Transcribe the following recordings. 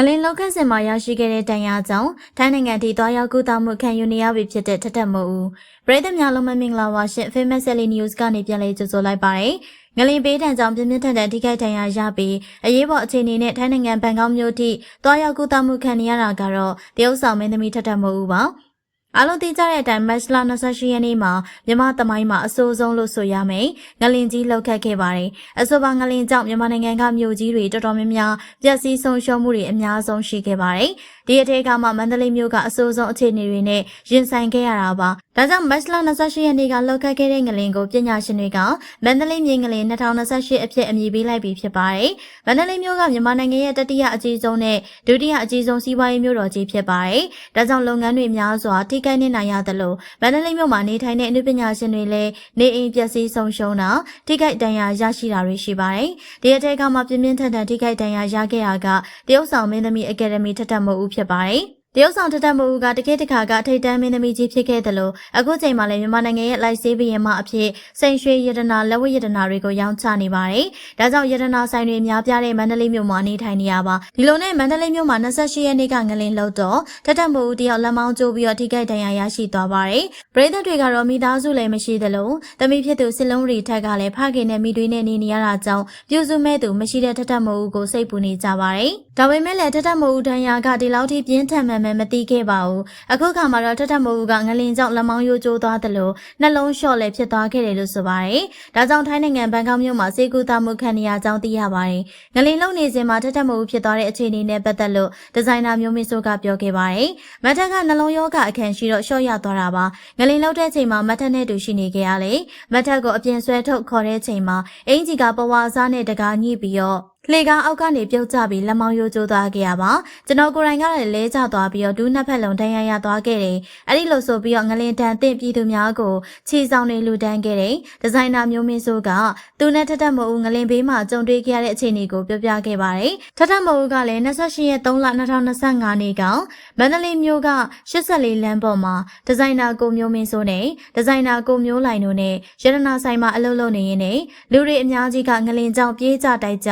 ငလင်းလောက်ကဆင်မှာရရှိခဲ့တဲ့တန်ရာကြောင့်ထိုင်းနိုင်ငံထိသွားရောက်ကူတာမှုခံယူနေရပြီဖြစ်တဲ့ထထက်မို့ဦးပရိသတ်များလုံးမမင်္ဂလာပါရှင် Famous Sally News ကနေပြန်လည်ကြိုဆိုလိုက်ပါတယ်ငလင်းပေးတန်ကြောင့်ပြင်းပြင်းထန်ထန်ထိခိုက်ဒဏ်ရာရပြီးအရေးပေါ်အခြေအနေနဲ့ထိုင်းနိုင်ငံဘန်ကောက်မြို့ထိသွားရောက်ကူတာမှုခံနေရတာကတော့တရုတ်ဆောင်မင်းသမီးထထက်မို့ဦးပါ အားလုံးသိကြတဲ့အတိုင်းမတ်လ28ရက်နေ့မှာမြန်မာသမိုင်းမှာအဆိုးဆုံးလို့ဆိုရမယ်။ငလင်ကြီးလှုပ်ခတ်ခဲ့ပါတယ်။အဆိုပါငလင်ကြောင့်မြန်မာနိုင်ငံကမြို့ကြီးတွေတော်တော်များများပျက်စီးဆုံးရှုံးမှုတွေအများဆုံးရှိခဲ့ပါတယ်။ ဒီအထက်ကမှမန္တလေးမြို့ကအဆိုးဆုံးအခြေအနေတွေနဲ့ရင်ဆိုင်ခဲ့ရတာပါ။ဒါကြောင့်မတ်လ28ရက်နေ့ကလှုပ်ခတ်ခဲ့တဲ့ငလင်ကိုပညာရှင်တွေကမန္တလေးမြေငလင်2028အဖြစ်အမည်ပေးလိုက်ပြီးဖြစ်ပါတယ်။မန္တလေးမြို့ကမြန်မာနိုင်ငံရဲ့တတိယအကြီးဆုံးနဲ့ဒုတိယအကြီးဆုံးစီးပွားရေးမြို့တော်ကြီးဖြစ်ပါတယ်။ဒါကြောင့်လုပ်ငန်းတွေများစွာထိခိုက်နေနိုင်ရတယ်လို့မန္တလေးမြို့မှာနေထိုင်တဲ့အနုပညာရှင်တွေလည်းနေအိမ်ပျက်စီးဆုံးရှုံးတာထိခိုက်ဒဏ်ရာရရှိတာတွေရှိပါတယ်။ဒီအထက်ကမှပြင်းပြင်းထန်ထန်ထိခိုက်ဒဏ်ရာရခဲ့တာကတရုတ်ဆောင်မင်းသမီးအကယ်ဒမီထက်ထက်မို့ဦးဖြစ်ပါတယ်။ တရုတ်ဆောင်ထက်ထက်မိုးကတကယ့်တခါကထိတ်တန်းမင်းသမီးကြီးဖြစ်ခဲ့တယ်လို့အခုချိန်မှာလည်းမြန်မာနိုင်ငံရဲ့လိုက်ဆေးဘရင်မအဖြစ်စိန်ရွှေရတနာလက်ဝတ်ရတနာတွေကိုရောင်းချနေပါတယ်။ဒါကြောင့်ရတနာဆိုင်တွေအများပြားတဲ့မန္တလေးမြို့မှာနေထိုင်နေရပါဒီလိုနဲ့မန္တလေးမြို့မှာ28ရက်နေ့ကငလင်းလို့တော့ထက်ထက်မိုးတယောက်လက်မောင်းကျိုးပြီးတော့ထိခိုက်ဒဏ်ရာရရှိသွားပါတယ်။ပရိသတ်တွေကတော့မိသားစုလည်းမရှိသလိုတမိဖြစ်သူစစ်လုံးရီထက်ကလည်းဖခင်နဲ့မိတွေနဲ့နေနေရတာကြောင့်ပြူစုမဲ့သူမရှိတဲ့ထက်ထက်မိုးကိုစိတ်ပူနေကြပါတယ်။ဒါပေမဲ့လည်းထက်ထက်မိုးဒဏ်ရာကဒီလောက်ထိပြင်းထန်မှန်မှန်မသိခဲ့ပါဘူးအခုခါမှာတော့ထထမိုးကငလင်ကြောင့်လက်မောင်းရိုးကျိုးသွားတယ်လို့နှလုံးလျှော့လည်းဖြစ်သွားခဲ့တယ်လို့ဆိုပါတယ်ဒါကြောင့်ထိုင်းနိုင်ငံဘန်ကောက်မြို့မှာစေကူတာမှုခံနေရကြောင်းသိရပါတယ်ငလင်လုံနေစဉ်မှာထထမိုးဖြစ်သွားတဲ့အခြေအနေနဲ့ပတ်သက်လို့ဒီဇိုင်နာမျိုးမင်းဆိုကပြောခဲ့ပါတယ်မတ်ထက်ကနှလုံးရောဂါအခန့်ရှိတော့လျှော့ရသွားတာပါငလင်လုံတဲ့ချိန်မှာမတ်ထက်နဲ့တူရှိနေခဲ့ရလေမတ်ထက်ကိုအပြင်ဆွဲထုတ်ခေါ်တဲ့ချိန်မှာအင်ဂျီကပဝါစားနဲ့တကားညှိပြီးတော့ လှေကားအောက်ကနေပြုတ်ကျပြီးလက်မောင်းရိုးကျိုးသွားခဲ့ရပါကျွန်တော်ကိုယ်တိုင်ကလည်းလဲကျသွားပြီးတော့ဒူးနှစ်ဖက်လုံးဒဏ်ရာရသွားခဲ့တယ်အဲ့ဒီလိုဆိုပြီးတော့ငလင်တန်တင့်ပြည်သူများကိုခြေဆောင်တွေလူတန်းခဲ့တယ်ဒီဇိုင်နာမျိုးမင်းဆိုးကသူနဲ့ထထမအူငလင်ဘေးမှာကြုံတွေ့ခဲ့ရတဲ့အခြေအနေကိုပြောပြခဲ့ပါတယ်ထထမအူကလည်း28ရက်3လ2025နေ့ကမန္တလေးမြို့က84လမ်းပေါ်မှာဒီဇိုင်နာကိုမျိုးမင်းဆိုးနဲ့ဒီဇိုင်နာကိုမျိုးလိုင်တို့နဲ့ရတနာဆိုင်မှာအလုပ်လုပ်နေရင်းနဲ့လူတွေအများကြီးကငလင်ကြောင်ပြေးကြတိုက်ကြ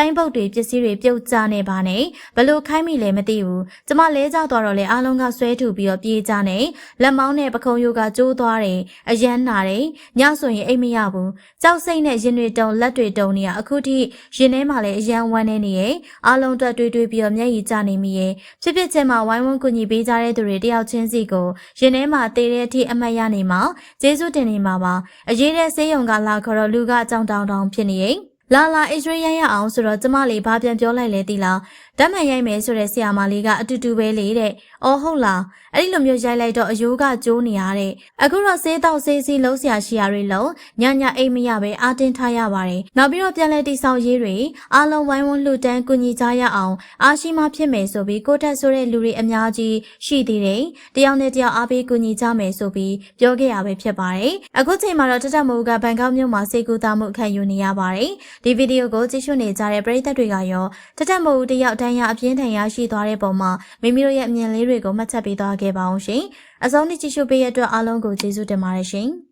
ဆိုင်းပုတ်တွေပစ္စည်းတွေပြုတ်ကျနေပါနဲ့ဘလို့ခိုင်းမိလဲမသိဘူးကျမလဲကျသွားတော့လေအားလုံးကဆွဲထုတ်ပြီးတော့ပြေးကြနေလက်မောင်းနဲ့ပခုံးယိုကကျိုးသွားတယ်အရန်နာတယ်ညဆိုရင်အိတ်မရဘူးကြောက်စိတ်နဲ့ရင်တွေတုံလက်တွေတုံနေရအခုထိရင်ထဲမှာလည်းအရန်ဝမ်းနေနေရဲ့အားလုံးအတွက်တွေးတွေးပြီးတော့မျက်ရည်ကျနေမိရဲ့ဖြစ်ဖြစ်ချင်းမှာဝိုင်းဝန်းကူညီပေးကြတဲ့သူတွေတယောက်ချင်းစီကိုရင်ထဲမှာတေတဲ့အထိအမှတ်ရနေမှာကျေးဇူးတင်နေမှာပါအရေးတဲ့ဆေးရုံကလာခေါ်တော့လူကအကြောင်းတောင်းတောင်းဖြစ်နေရဲ့ လာလာအစ္စရေးရရအောင်ဆိုတော့ကျမလေးဘာပြန်ပြောလိုက်လဲတိလားဓာတ်မှန်ရိုက်မယ်ဆိုတဲ့ဆရာမလေးကအတူတူပဲလေတဲ့။အော်ဟုတ်လား။အဲ့ဒီလိုမျိုးရိုက်လိုက်တော့အယိုးကကျိုးနေရတဲ့။အခုတော့ဆေးတောက်ဆေးစီးလုံးဆရာရှိရတွေလုံးညညအိမ်မရပဲအာတင်းထားရပါတယ်။နောက်ပြီးတော့ပြန်လဲတိဆောက်ရေးတွေအားလုံးဝိုင်းဝန်းလှူဒန်းကူညီကြရအောင်အားရှိမှဖြစ်မယ်ဆိုပြီးကိုတက်ဆိုတဲ့လူတွေအများကြီးရှိသေးတယ်။တယောက်နဲ့တယောက်အားပေးကူညီကြမယ်ဆိုပြီးပြောခဲ့ရပဲဖြစ်ပါတယ်။အခုချိန်မှာတော့တတမိုးကဘန်ကောက်မြို့မှာစေကူတာမှုခံယူနေရပါတယ်။ဒီဗီဒီယိုကိုကြည့်ရှုနေကြတဲ့ပရိသတ်တွေကရောတတမိုးတယောက်တန်းရအပြင်းထန်ရရှိသွားတဲ့ပုံမှာမိမိတို့ရဲ့အမြင်လေးတွေကိုမှတ်ချက်ပေးသွားခဲ့ပါအောင်ရှင်။အဆုံးထိကြည့်ရှုပေးရတဲ့အတွက်အားလုံးကိုကျေးဇူးတင်ပါတယ်ရှင်။